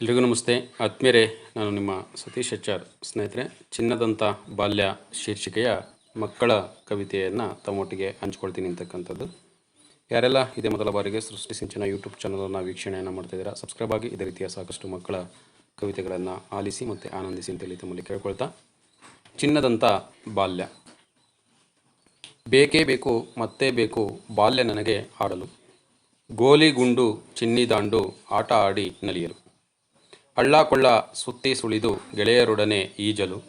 ಎಲ್ರಿಗೂ ನಮಸ್ತೆ. ಆತ್ಮೀಯರೇ, ನಾನು ನಿಮ್ಮ ಸತೀಶ್ ಎಚ್ಆರ್ ಸ್ನೇಹಿತರೆ. ಚಿನ್ನದಂಥ ಬಾಲ್ಯ ಶೀರ್ಷಿಕೆಯ ಮಕ್ಕಳ ಕವಿತೆಯನ್ನು ತಮ್ಮೊಟ್ಟಿಗೆ ಹಂಚ್ಕೊಳ್ತೀನಿ ಅಂತಕ್ಕಂಥದ್ದು. ಯಾರೆಲ್ಲ ಇದೇ ಮೊದಲ ಬಾರಿಗೆ ಸೃಷ್ಟಿ ಸಿಂಚನ ಯೂಟ್ಯೂಬ್ ಚಾನಲನ್ನು ವೀಕ್ಷಣೆಯನ್ನು ಮಾಡ್ತಿದ್ದೀರಾ ಸಬ್ಸ್ಕ್ರೈಬ್ ಆಗಿ ಇದೇ ರೀತಿಯ ಸಾಕಷ್ಟು ಮಕ್ಕಳ ಕವಿತೆಗಳನ್ನು ಆಲಿಸಿ ಮತ್ತು ಆನಂದಿಸಿ ಅಂತೇಳಿ ತಮ್ಮಲ್ಲಿ ಕೇಳ್ಕೊಳ್ತಾ. ಚಿನ್ನದಂಥ ಬಾಲ್ಯ. ಬೇಕೇ ಬೇಕು, ಮತ್ತೆ ಬೇಕು ಬಾಲ್ಯ ನನಗೆ ಆಡಲು ಗೋಲಿ ಗುಂಡು, ಚಿನ್ನಿ ದಾಂಡು, ಆಟ ಆಡಿ ನಲಿಯಲು. ಹಳ್ಳ ಕೊಳ್ಳ ಸುತ್ತಿ ಸುಳಿದು ಗೆಳೆಯರೊಡನೆ ಈಜಲು.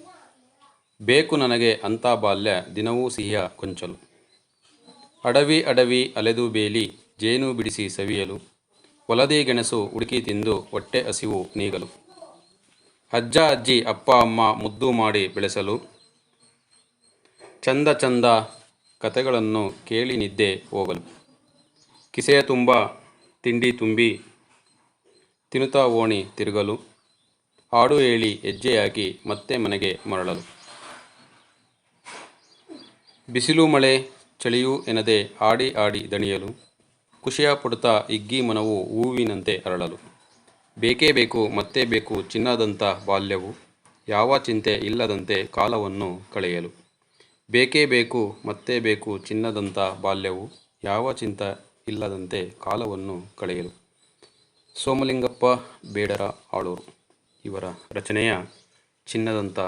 ಬೇಕು ನನಗೆ ಅಂಥ ಬಾಲ್ಯ ದಿನವೂ ಸಿಹಿಯ ಕೊಂಚಲು. ಅಡವಿ ಅಡವಿ ಅಲೆದು ಬೇಲಿ ಜೇನು ಬಿಡಿಸಿ ಸವಿಯಲು. ಒಲದೇ ಗೆಣಸು ಹುಡುಕಿ ತಿಂದು ಹೊಟ್ಟೆ ಹಸಿವು ನೀಗಲು. ಅಜ್ಜ ಅಜ್ಜಿ ಅಪ್ಪ ಅಮ್ಮ ಮುದ್ದು ಮಾಡಿ ಬೆಳೆಸಲು. ಚಂದ ಚಂದ ಕತೆಗಳನ್ನು ಕೇಳಿ ನಿದ್ದೆ ಹೋಗಲು. ಕಿಸೆಯ ತುಂಬ, ತಿಂಡಿ ತುಂಬಿ ತಿನ್ನುತ್ತಾ ಓಣಿ ತಿರುಗಲು. ಹಾಡು ಹೇಳಿ ಹೆಜ್ಜೆಯಾಗಿ ಮತ್ತೆ ಮನೆಗೆ ಮರಳಲು. ಬಿಸಿಲು ಮಳೆ ಚಳಿಯೂ ಎನ್ನದೆ ಆಡಿ ಆಡಿ ದಣಿಯಲು. ಖುಷಿಯ ಪಡುತ್ತಾ ಇಗ್ಗಿ ಮನವು ಹೂವಿನಂತೆ ಅರಳಲು. ಬೇಕೇ ಬೇಕು, ಮತ್ತೆ ಬೇಕು ಚಿನ್ನದಂಥ ಬಾಲ್ಯವು. ಯಾವ ಚಿಂತೆ ಇಲ್ಲದಂತೆ ಕಾಲವನ್ನು ಕಳೆಯಲು. ಬೇಕೇ ಬೇಕು, ಮತ್ತೆ ಬೇಕು ಚಿನ್ನದಂಥ ಬಾಲ್ಯವು. ಯಾವ ಚಿಂತೆ ಇಲ್ಲದಂತೆ ಕಾಲವನ್ನು ಕಳೆಯಲು. ಸೋಮಲಿಂಗಪ್ಪ ಬೇಡರ ಆಳೂರು. ಇವರ ರಚನೆಯ ಚಿನ್ನದಂಥ